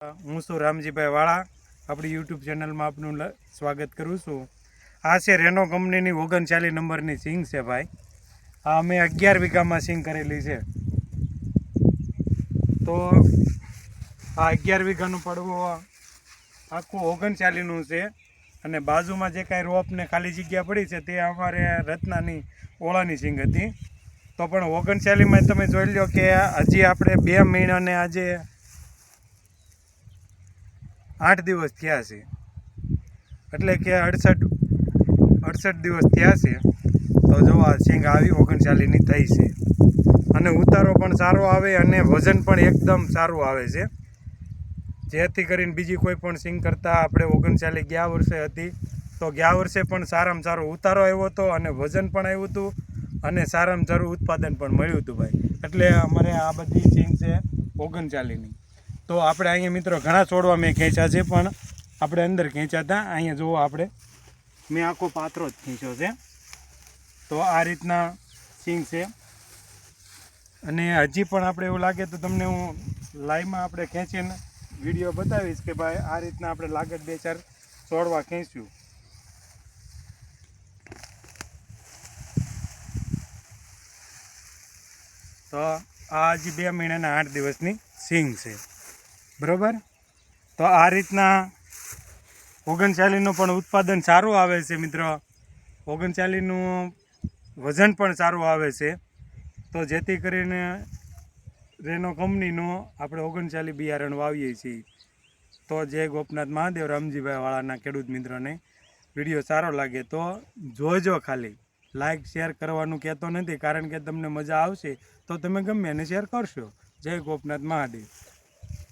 હું છું રામજીભાઈ વાળા. આપણી યુટ્યુબ ચેનલમાં આપનું સ્વાગત કરું છું. આ છે રેનો કંપનીની ઓગણચાલીસ નંબરની સિંગ છે ભાઈ. આ અમે અગિયાર વીઘામાં સિંગ કરેલી છે. તો આ અગિયાર વીઘાનું પડવું આખું ઓગણચાલીસનું છે. અને બાજુમાં જે કાંઈ રોપ ને ખાલી જગ્યા પડી છે તે અમારે રત્નાની ઓળાની સિંગ હતી. તો પણ ઓગણચાલીસમાં તમે જોઈ લો કે હજી આપણે બે મહિનાને આજે આઠ દિવસ થયા છે. એટલે કે અડસઠ અડસઠ દિવસ થયા છે. તો જો આ સિંગ આવી ઓગણચાલીસની થઈ છે. અને ઉતારો પણ સારો આવે અને વજન પણ એકદમ સારું આવે છે. જેથી કરીને બીજી કોઈ પણ સિંગ કરતાં આપણે ઓગણચાલીસ ગયા વર્ષે હતી. તો ગયા વર્ષે પણ સારામાં સારો ઉતારો આવ્યો હતો અને વજન પણ આવ્યું હતું અને સારામાં સારું ઉત્પાદન પણ મળ્યું હતું ભાઈ. એટલે અમારે આ બધી સિંગ છે ઓગણચાલીસની. તો આપણે અહીંયા મિત્રો ઘણા છોડવા મેં ખેંચ્યા છે, પણ આપણે અંદર ખેંચ્યા હતા. અહીંયા જુઓ આપણે. મેં આખો પાત્રો જ ખેંચ્યો છે. તો આ રીતના સિંગ છે. અને હજી પણ આપણે એવું લાગે તો તમને હું લાઈવમાં આપણે ખેંચીને વીડિયો બતાવીશ કે ભાઈ આ રીતના આપણે લાગત બે ચાર છોડવા ખેંચ્યું. તો આ હજી બે મહિનાના આઠ દિવસની સિંગ છે. બરોબર? તો આ રીતના ઓગણચાલીસનું પણ ઉત્પાદન સારું આવે છે મિત્રો. ઓગણચાલીસનું વજન પણ સારું આવે છે. તો જેથી કરીને રેનો કંપનીનું આપણે ઓગણચાલીસ બિયારણ વાવીએ છીએ. તો જય ગોપનાથ મહાદેવ, રામજીભાઈવાળાના ખેડૂત મિત્રોને વીડિયો સારો લાગે તો જોજો ખાલી. લાઈક, શેર કરવાનું કહેતો નથી, કારણ કે તમને મજા આવશે તો તમે ગમે એને શેર કરશો. જય ગોપનાથ મહાદેવ.